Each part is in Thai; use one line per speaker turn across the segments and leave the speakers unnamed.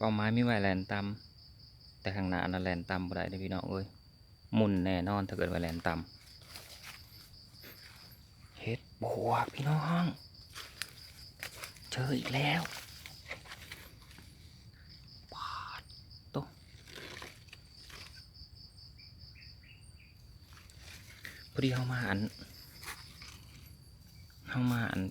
เป้าหมายมีไว้แลนต่ำแต่ข้างหน้าน่ะแลนต่ำบ่ได้เด้อพี่น้องเอ้ยมุนแน่นอนถ้าเกิดว่าแลนต่ำเฮ็ดบวกพี่น้องเจออีกแล้วปาดโตพอดีเข้ามาอันเข้ามาอัน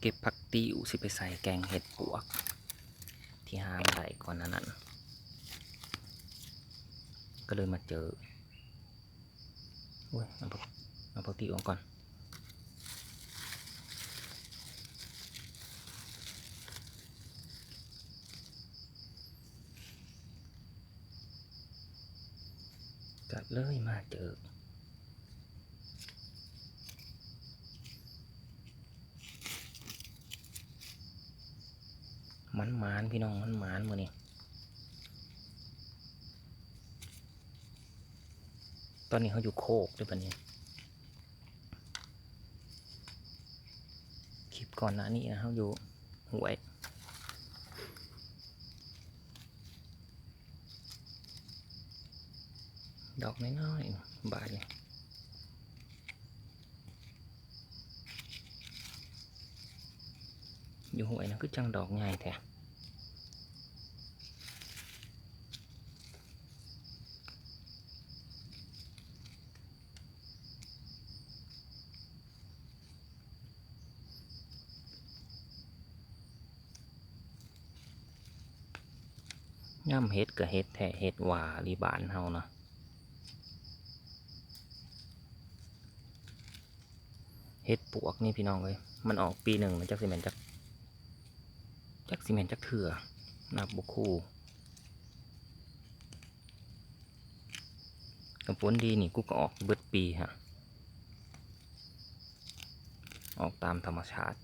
เก็บผักติ้วสิไปใส่แกงเห็ดปวก ที่หามาได้ก่อนหนานั้น ก็เลยมาเจอโอ้ยเอาผักเอาผักติ้วออกก่อนก็เลยมาเจอ มันหมานพี่น้องมันหมานมือนี่ตอนนี้เขาอยู่โคกด้วยปะเนี่ยคลิปก่อนหน้านี้นะเขาอยู่หวยดอกน้อยๆบาทเนี่ยอยู่หวยนะคือจังดอกใหญ่แท้ ย่ำเฮ็ดกับเฮ็ดแท้เฮ็ดหว่าลีบานเฮานะเฮ็ดปวกนี่พี่น้องเลยมันออกปีหนึ่งมันจักซีเมนจักจักซีเมนจักเถื่อนับบุคูกับผลดีนี่กูก็ออกเบิดปีฮะออกตามธรรมชาติ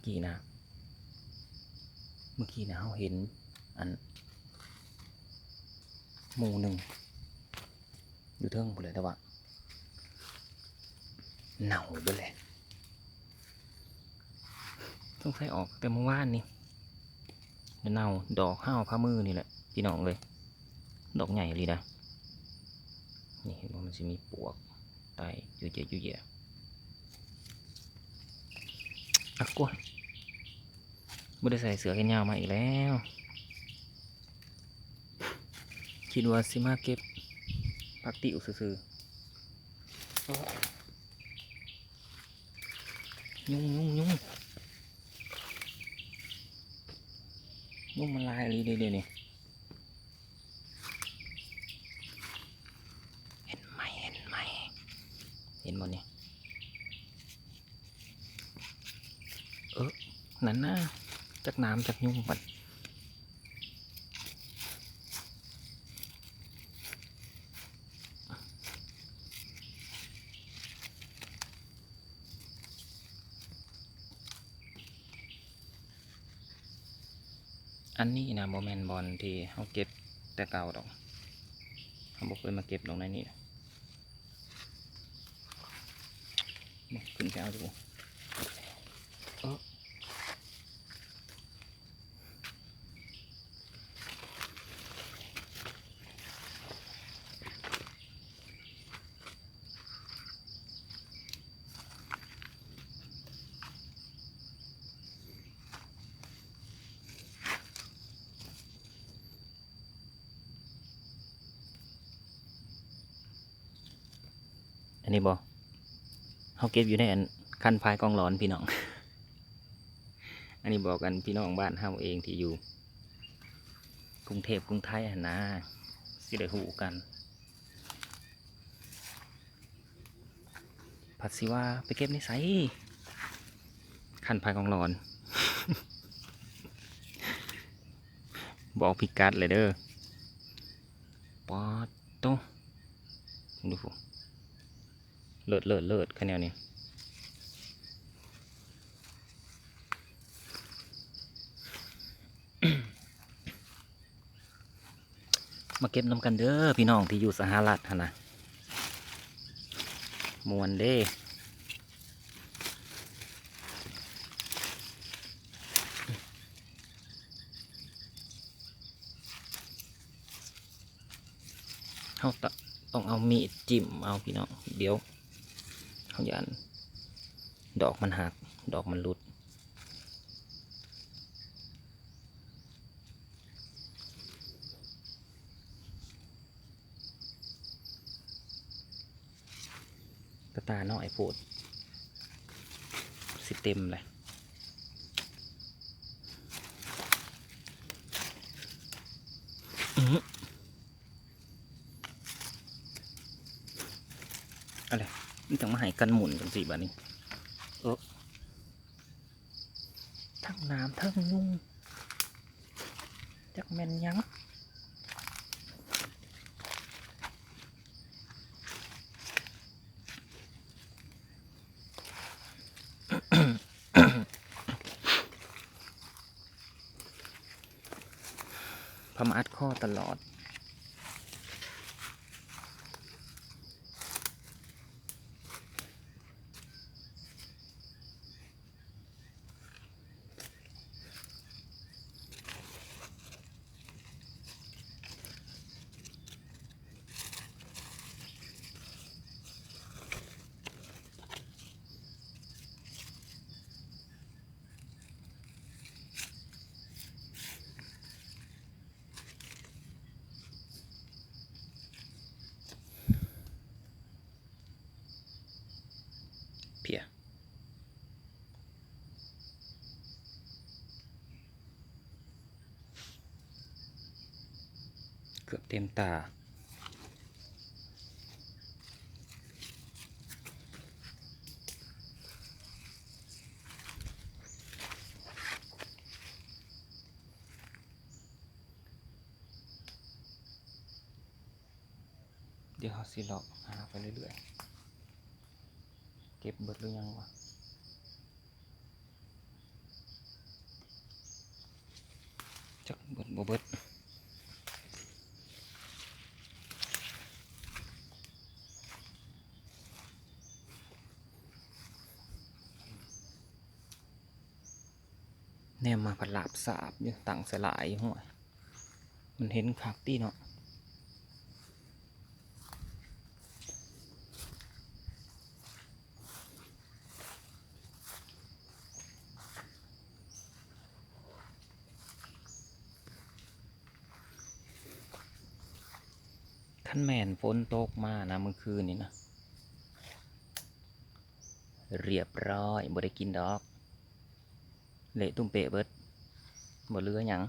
มื่อกี้นะ เมื่อกี้นะเราเห็นอันหมู่หนึ่งอยู่เทิงผมเลยแต่ว่าเน่าไปเลยต้องใส่ออกแต่เมื่อวานนี่เน่าดอกห้าวผ้ามือนี่แหละพี่น้องเลย ดอกใหญ่เลยนะนี่เห็นว่ามันจะมีปวกไตอยู่เยอะอยู่เยอะอักกวน ไม่ได้ใส่เสือแขนยาวมาอีกแล้ว คิดว่าสิมาเก็บผักติวซื่อๆอ้อยุ่งยุ่งยุ่งยุ่งมันลายอะไรเดี๋ยวนี้เห็นไหมเห็นไหมเห็นหมดนี่เออนั่นนะ จากน้ำจากยุ่งปัดอันนี้นะโมเมนบอลที่เขาเก็บแต่เก่าดอกเขาบอกเคยมาเก็บลงในนี้ขึ้นไปเอาดู นนี้บอเขาเก็บอยู่ในอันคันพายกองหลอนพี่น้อง อันนี้บอกกันพี่น้องบ้านเฮาเองที่อยู่กรุงเทพกรุงไทยอะนะสิได้หูกันผัดสิว่าไปเก็บในไสคันพายกองหลอน บอกพิกัดเลยเด้อปอดโตดูฟู เลิศเลิศเลิศคะแนนนี้มาเก็บน้ำกันเด้อพี่น้องที่อยู่สหรัฐนะมวนเด้เขาต้องเอามีดจิ้มเอาพี่น้องเดี๋ยว เขายันดอกมันหัก ดอกมันหลุด กระตาน้อยโพดสิเต็มเลยอือหืออะไร นี่ต้องมาให้กันหมุนกันสิบ้านี้เออทั้งน้ำทั้งยุ่งจักแม่นยังพมาอัดข้อตลอด เพีย เกือบเต็มตา เดี๋ยวเขาสิเลาะหาไปเรื่อยๆ เก็บเบิดหรือยังวะจักเบิดบ่เบิด แนมมาผัดหลาบสาบอยู่ต่างสลายห้วยมันเห็นคักตีเนาะขั้นแมนฝนตกมานะเมื่อคืนนี้นะ เรียบร้อยบ่ได้กินดอก เละตุ้มเปะเบิดบ่เลือหยัง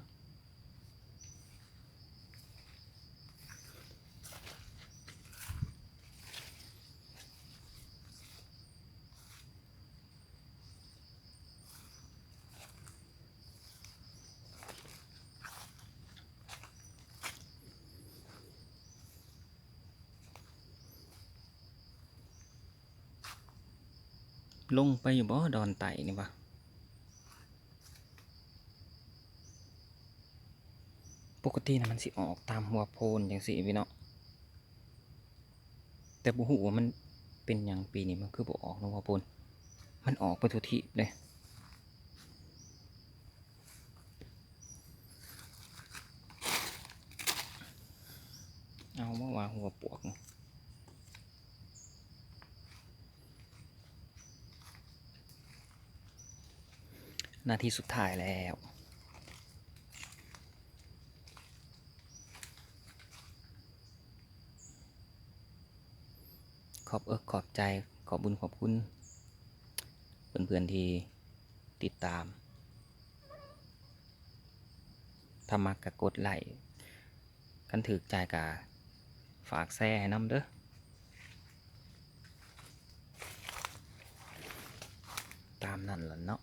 ลงไปอยู่บ่ดอนไตนี่วะ ปกตินะมันสิออกตามหัวโพนอย่างสิพี่เนาะแต่บุหูว่ามันเป็นอย่างปีนี้มันคือบ่ออกนหัวโพนมันออกไปทุกทีเลยเอาเมาว่าหัวปวกนาทีสุดท้ายแล้ว ขอบเอิกขอบใจขอบบุญขอบคุณเพื่อนๆที่ติดตามถ้ามักกะกดไลค์กันถือใจกะฝากแซ่ให้น้ำเด้อตามนั่นล่ะเนาะ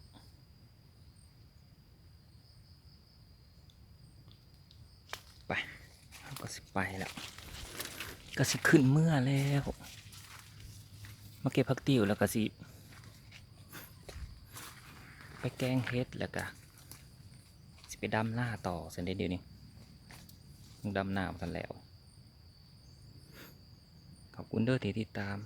ไปก็สิไปแล้วก็สิขึ้นเมื่อแล้ว มาเก็บผักติ๋วแล้วก็สิไปแกงเฮ็ดแล้วก็สิไปดำหน้าต่อเสร็จเดี๋ยวนี้ดำหน้ามาทันแล้ว ขอบคุณเด้อที่ติดตาม